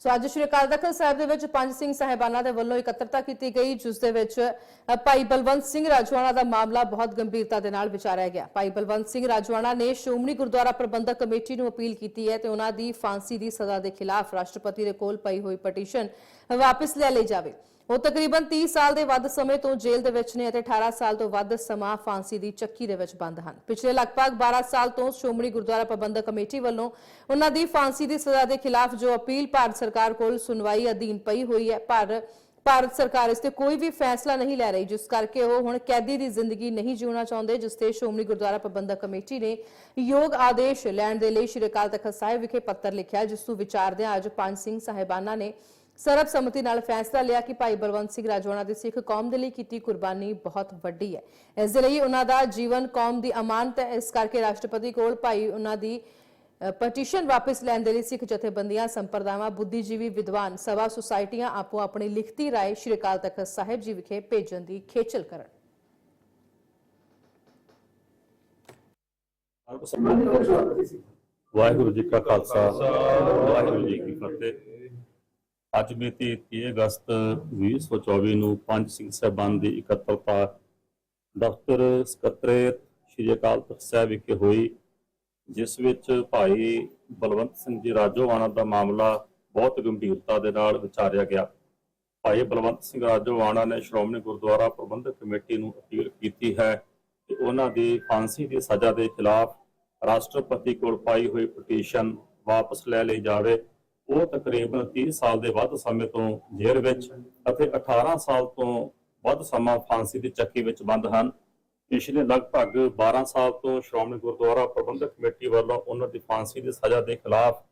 ਸੋ ਅੱਜ ਸ਼੍ਰੀ ਅਕਾਲ ਤਖਤ ਸਾਹਿਬ ਦੇ ਵਿੱਚ ਪੰਜ ਸਿੰਘ ਸਾਹਿਬਾਨਾਂ ਦੇ ਵੱਲੋਂ ਇਕੱਤਰਤਾ ਕੀਤੀ ਗਈ, ਜਿਸ ਦੇ ਵਿੱਚ ਭਾਈ ਬਲਵੰਤ ਸਿੰਘ ਰਾਜਵਾਨਾ ਦਾ ਮਾਮਲਾ ਬਹੁਤ ਗੰਭੀਰਤਾ ਦੇ ਨਾਲ ਵਿਚਾਰਿਆ ਗਿਆ। ਭਾਈ ਬਲਵੰਤ ਸਿੰਘ ਰਾਜਵਾਨਾ ਨੇ ਸ਼੍ਰੋਮਣੀ ਗੁਰਦੁਆਰਾ ਪ੍ਰਬੰਧਕ ਕਮੇਟੀ ਨੂੰ ਅਪੀਲ ਕੀਤੀ ਹੈ ਤੇ ਉਹਨਾਂ ਦੀ ਫਾਂਸੀ ਦੀ ਸਜ਼ਾ ਦੇ ਖਿਲਾਫ ਰਾਸ਼ਟਰਪਤੀ ਦੇ ਕੋਲ ਪਈ ਹੋਈ ਪਟੀਸ਼ਨ ਵਾਪਸ ਲੈ ਲਈ ਜਾਵੇ। ਉਹ ਤਕਰੀਬਨ 30 ਸਾਲ ਦੇ ਵੱਧ ਸਮੇਂ ਤੋਂ ਜੇਲ੍ਹ ਦੇ ਵਿੱਚ ਨੇ ਅਤੇ 18 ਸਾਲ ਤੋਂ ਵੱਧ ਸਮਾਂ ਫਾਂਸੀ ਦੀ ਚੱਕੀ ਦੇ ਵਿੱਚ ਬੰਦ ਹਨ। ਪਿਛਲੇ ਲਗਭਗ 12 ਸਾਲ ਤੋਂ ਸ਼੍ਰੋਮਣੀ ਗੁਰਦੁਆਰਾ ਪ੍ਰਬੰਧਕ ਕਮੇਟੀ ਵੱਲੋਂ ਉਹਨਾਂ ਦੀ ਫਾਂਸੀ ਦੀ ਸਜ਼ਾ ਦੇ ਖਿਲਾਫ ਜੋ ਅਪੀਲ ਭਾਰਤ ਸਰਕਾਰ ਕੋਲ ਸੁਣਵਾਈ ਅਧੀਨ ਪਈ ਹੋਈ ਹੈ, ਪਰ ਭਾਰਤ ਸਰਕਾਰ ਇਸ ਤੇ ਕੋਈ ਵੀ ਫੈਸਲਾ ਨਹੀਂ ਲੈ ਰਹੀ, ਜਿਸ ਕਰਕੇ ਉਹ ਹੁਣ ਕੈਦੀ ਦੀ ਜ਼ਿੰਦਗੀ ਨਹੀਂ ਜਿਉਣਾ ਚਾਹੁੰਦੇ, ਜਿਸ ਤੇ ਸ਼੍ਰੋਮਣੀ ਗੁਰਦੁਆਰਾ ਪ੍ਰਬੰਧਕ ਕਮੇਟੀ ਨੇ ਯੋਗ ਆਦੇਸ਼ ਲੈਣ ਦੇ ਲਈ ਸ਼੍ਰੀ ਅਕਾਲ ਤਖਤ ਸਾਹਿਬ ਵਿਖੇ ਪੱਤਰ ਲਿਖਿਆ, ਜਿਸ ਨੂੰ ਵਿਚਾਰਦਿਆਂ ਅੱਜ ਪੰਜ ਸਿੰਘ ਸਾਹਿਬਾਨਾਂ ਨੇ ਸਰਬਸੰਮਤੀ ਨਾਲ ਫੈਸਲਾ ਲਿਆ ਕਿ ਭਾਈ ਬਲਵੰਤ ਸਿੰਘ ਰਾਜਵਾਨਾ ਦੀ ਸਿੱਖ ਕੌਮ ਦੇ ਲਈ ਕੀਤੀ ਕੁਰਬਾਨੀ ਬਹੁਤ ਵੱਡੀ ਹੈ। ਇਸ ਦੇ ਲਈ ਉਹਨਾਂ ਦਾ ਜੀਵਨ ਕੌਮ ਦੀ ਅਮਾਨਤ ਹੈ। ਇਸ ਕਰਕੇ ਰਾਸ਼ਟਰਪਤੀ ਕੋਲ ਭਾਈ ਉਹਨਾਂ ਦੀ ਪਟੀਸ਼ਨ ਵਾਪਸ ਲੈਣ ਦੇ ਲਈ ਸਿੱਖ ਜਥੇਬੰਦੀਆਂ, ਸੰਪਰਦਾਵਾਂ, ਬੁੱਧੀਜੀਵੀ ਵਿਦਵਾਨ, ਸਭਾ ਸੁਸਾਇਟੀਆਂ ਆਪੋ ਆਪਣੀ ਲਿਖਤੀ ਰਾਏ ਸ਼੍ਰੀ ਅਕਾਲ ਤਖਤ ਸਾਹਿਬ ਜੀ ਵਿਖੇ ਭੇਜਣ ਦੀ ਖੇਚਲ ਕਰਨ। ਵਾਹਿਗੁਰੂ ਜੀ ਕਾ ਖਾਲਸਾ, ਵਾਹਿਗੁਰੂ ਜੀ ਕੀ ਫਤਿਹ। ਅੱਜ ਮਿਤੀ 30 ਅਗਸਤ 2024 ਨੂੰ ਪੰਜ ਸਿੰਘ ਸਾਹਿਬਾਨ ਦੀ ਇਕੱਤਰਤਾ ਦਫ਼ਤਰ ਸਕੱਤਰੇਤ ਸ਼੍ਰੀ ਅਕਾਲ ਤਖਤ ਸਾਹਿਬ ਵਿਖੇ ਹੋਈ, ਜਿਸ ਵਿੱਚ ਭਾਈ ਬਲਵੰਤ ਸਿੰਘ ਜੀ ਰਾਜੋਵਾਣਾ ਦਾ ਮਾਮਲਾ ਬਹੁਤ ਗੰਭੀਰਤਾ ਦੇ ਨਾਲ ਵਿਚਾਰਿਆ ਗਿਆ। ਭਾਈ ਬਲਵੰਤ ਸਿੰਘ ਰਾਜੋਵਾਣਾ ਨੇ ਸ਼੍ਰੋਮਣੀ ਗੁਰਦੁਆਰਾ ਪ੍ਰਬੰਧਕ ਕਮੇਟੀ ਨੂੰ ਅਪੀਲ ਕੀਤੀ ਹੈ ਕਿ ਉਹਨਾਂ ਦੀ ਫਾਂਸੀ ਦੀ ਸਜ਼ਾ ਦੇ ਖਿਲਾਫ ਰਾਸ਼ਟਰਪਤੀ ਕੋਲ ਪਾਈ ਹੋਈ ਪਟੀਸ਼ਨ ਵਾਪਸ ਲੈ ਲਈ ਜਾਵੇ। ਉਹ ਤਕਰੀਬਨ 30 ਸਾਲ ਦੇ ਵੱਧ ਸਮੇਂ ਤੋਂ ਜੇਲ੍ਹ ਵਿੱਚ ਅਤੇ 18 ਸਾਲ ਤੋਂ ਵੱਧ ਸਮਾਂ ਫਾਂਸੀ ਦੀ ਚੱਕੀ ਵਿੱਚ ਬੰਦ ਹਨ। ਪਿਛਲੇ ਲਗਭਗ 12 ਸਾਲ ਤੋਂ ਸ਼੍ਰੋਮਣੀ ਗੁਰਦੁਆਰਾ ਪ੍ਰਬੰਧਕ ਕਮੇਟੀ ਵੱਲੋਂ ਉਹਨਾਂ ਦੀ ਫਾਂਸੀ ਦੀ ਸਜ਼ਾ ਦੇ ਖਿਲਾਫ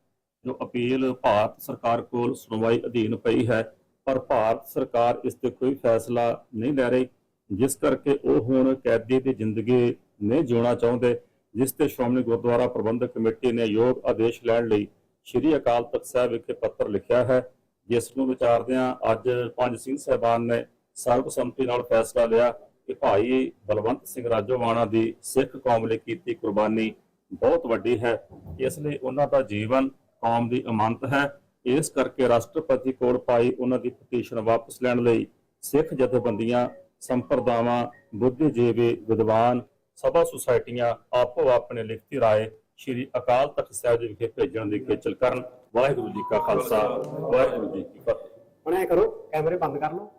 ਜੋ ਅਪੀਲ ਭਾਰਤ ਸਰਕਾਰ ਕੋਲ ਸੁਣਵਾਈ ਅਧੀਨ ਪਈ ਹੈ, ਪਰ ਭਾਰਤ ਸਰਕਾਰ ਇਸ ਤੇ ਕੋਈ ਫੈਸਲਾ ਨਹੀਂ ਲੈ ਰਹੀ, ਜਿਸ ਕਰਕੇ ਉਹ ਹੁਣ ਕੈਦੀ ਦੀ ਜ਼ਿੰਦਗੀ ਨਹੀਂ ਜਿਉਣਾ ਚਾਹੁੰਦੇ, ਜਿਸ ਤੇ ਸ਼੍ਰੋਮਣੀ ਗੁਰਦੁਆਰਾ ਪ੍ਰਬੰਧਕ ਕਮੇਟੀ ਨੇ ਯੋਗ ਆਦੇਸ਼ ਲੈਣ ਲਈ ਸ਼੍ਰੀ ਅਕਾਲ ਤਖਤ ਸਾਹਿਬ ਵਿਖੇ ਪੱਤਰ ਲਿਖਿਆ ਹੈ, ਜਿਸ ਨੂੰ ਵਿਚਾਰਦਿਆਂ ਅੱਜ ਪੰਜ ਸਿੰਘ ਸਾਹਿਬਾਨ ਨੇ ਸਰਬਸੰਮਤੀ ਨਾਲ ਫੈਸਲਾ ਲਿਆ ਕਿ ਭਾਈ ਬਲਵੰਤ ਸਿੰਘ ਰਾਜੋਵਾਣਾ ਦੀ ਸਿੱਖ ਕੌਮ ਲਈ ਕੀਤੀ ਕੁਰਬਾਨੀ ਬਹੁਤ ਵੱਡੀ ਹੈ। ਇਸ ਲਈ ਉਹਨਾਂ ਦਾ ਜੀਵਨ ਕੌਮ ਦੀ ਅਮਾਨਤ ਹੈ। ਇਸ ਕਰਕੇ ਰਾਸ਼ਟਰਪਤੀ ਕੋਲ ਪਾਈ ਉਹਨਾਂ ਦੀ ਪਟੀਸ਼ਨ ਵਾਪਸ ਲੈਣ ਲਈ ਸਿੱਖ ਜਥੇਬੰਦੀਆਂ, ਸੰਪਰਦਾਵਾਂ, ਬੁੱਧੀਜੀਵੀ, ਵਿਦਵਾਨ, ਸਭਾ ਸੁਸਾਇਟੀਆਂ ਆਪੋ ਆਪਣੇ ਲਿਖਤੀ ਰਾਏ ਸ਼੍ਰੀ ਅਕਾਲ ਤਖਤ ਸਾਹਿਬ ਦੇ ਵਿਖੇ ਭੇਜਣ ਦੀ ਖੇਚਲ ਕਰਨ। ਵਾਹਿਗੁਰੂ ਜੀ ਕਾ ਖਾਲਸਾ, ਵਾਹਿਗੁਰੂ ਜੀ ਕੀ ਫਤਿਹ। ਹੁਣ ਐ ਕਰੋ, ਕੈਮਰੇ ਬੰਦ ਕਰ ਲਓ।